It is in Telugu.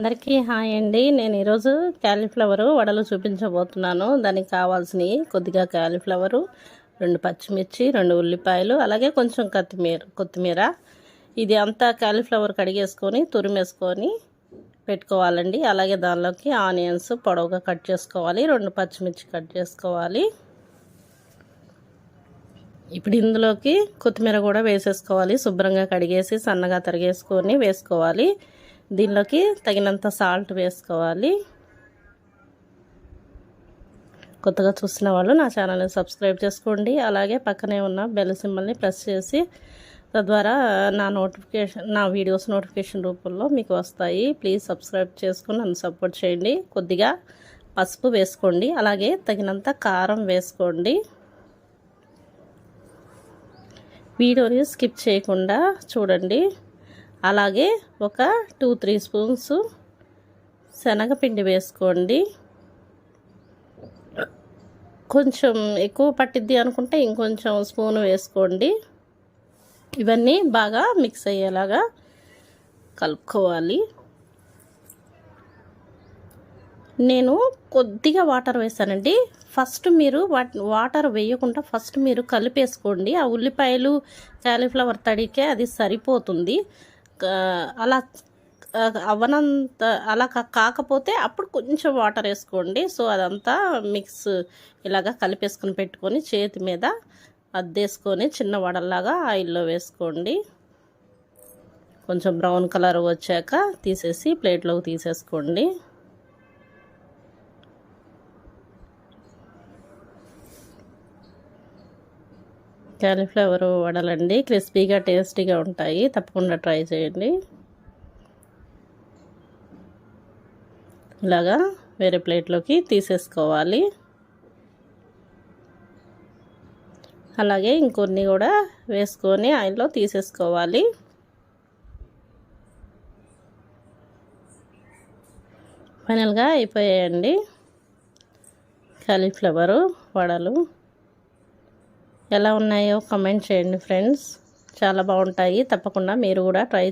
అందరికీ హాయ్ అండి. నేను ఈరోజు క్యాలీఫ్లవర్ వడలు చూపించబోతున్నాను. దానికి కావాల్సినవి కొద్దిగా క్యాలీఫ్లవరు రెండు పచ్చిమిర్చి రెండు ఉల్లిపాయలు అలాగే కొంచెం కొత్తిమీర కొత్తిమీర. ఇది అంతా క్యాలీఫ్లవర్ కడిగేసుకొని తురిమేసుకొని పెట్టుకోవాలండి. అలాగే దానిలోకి ఆనియన్స్ పొడవుగా కట్ చేసుకోవాలి రెండు పచ్చిమిర్చి కట్ చేసుకోవాలి. ఇప్పుడు ఇందులోకి కొత్తిమీర కూడా వేసేసుకోవాలి. శుభ్రంగా కడిగేసి సన్నగా తరిగేసుకొని వేసుకోవాలి. దీనిలోకి తగినంత సాల్ట్ వేసుకోవాలి. కొత్తగా చూసిన వాళ్ళు నా ఛానల్ని సబ్స్క్రైబ్ చేసుకోండి. అలాగే పక్కనే ఉన్న బెల్ సింబల్ని ప్రెస్ చేసి తద్వారా నా నోటిఫికేషన్ నా వీడియోస్ నోటిఫికేషన్ రూపంలో మీకు వస్తాయి. ప్లీజ్ సబ్స్క్రైబ్ చేసుకుని నన్ను సపోర్ట్ చేయండి. కొద్దిగా పసుపు వేసుకోండి. అలాగే తగినంత కారం వేసుకోండి. వీడియోని స్కిప్ చేయకుండా చూడండి. అలాగే ఒక టూ త్రీ స్పూన్స్ శనగపిండి వేసుకోండి. కొంచెం ఎక్కువ పట్టిద్ది అనుకుంటే ఇంకొంచెం స్పూన్ వేసుకోండి. ఇవన్నీ బాగా మిక్స్ అయ్యేలాగా కలుపుకోవాలి. నేను కొద్దిగా వాటర్ వేసానండి. ఫస్ట్ మీరు వాటర్ వేయకుండా ఫస్ట్ మీరు కలిపేసుకోండి. ఆ ఉల్లిపాయలు క్యాలీఫ్లవర్ తడికే అది సరిపోతుంది. అలా అవనంత అలా కాకపోతే అప్పుడు కొంచెం వాటర్ వేసుకోండి. సో అదంతా మిక్స్ ఇలాగా కలిపేసుకొని పెట్టుకొని చేతి మీద అద్దేసుకొని చిన్న వడల్లాగా ఆయిల్లో వేసుకోండి. కొంచెం బ్రౌన్ కలర్ వచ్చాక తీసేసి ప్లేట్లోకి తీసేసుకోండి. క్యాలీఫ్లవర్ వడలండి క్రిస్పీగా టేస్టీగా ఉంటాయి. తప్పకుండా ట్రై చేయండి. ఇలాగా వేరే ప్లేట్లోకి తీసేసుకోవాలి. అలాగే ఇంకొన్ని కూడా వేసుకొని ఆయిల్లో తీసేసుకోవాలి. ఫైనల్గా అయిపోయాయండి కాలీఫ్లవరు వడలు. ఎలా ఉన్నాయో కమెంట్ చేయండి ఫ్రెండ్స్. చాలా బాగుంటాయి. తప్పకుండా మీరు కూడా ట్రై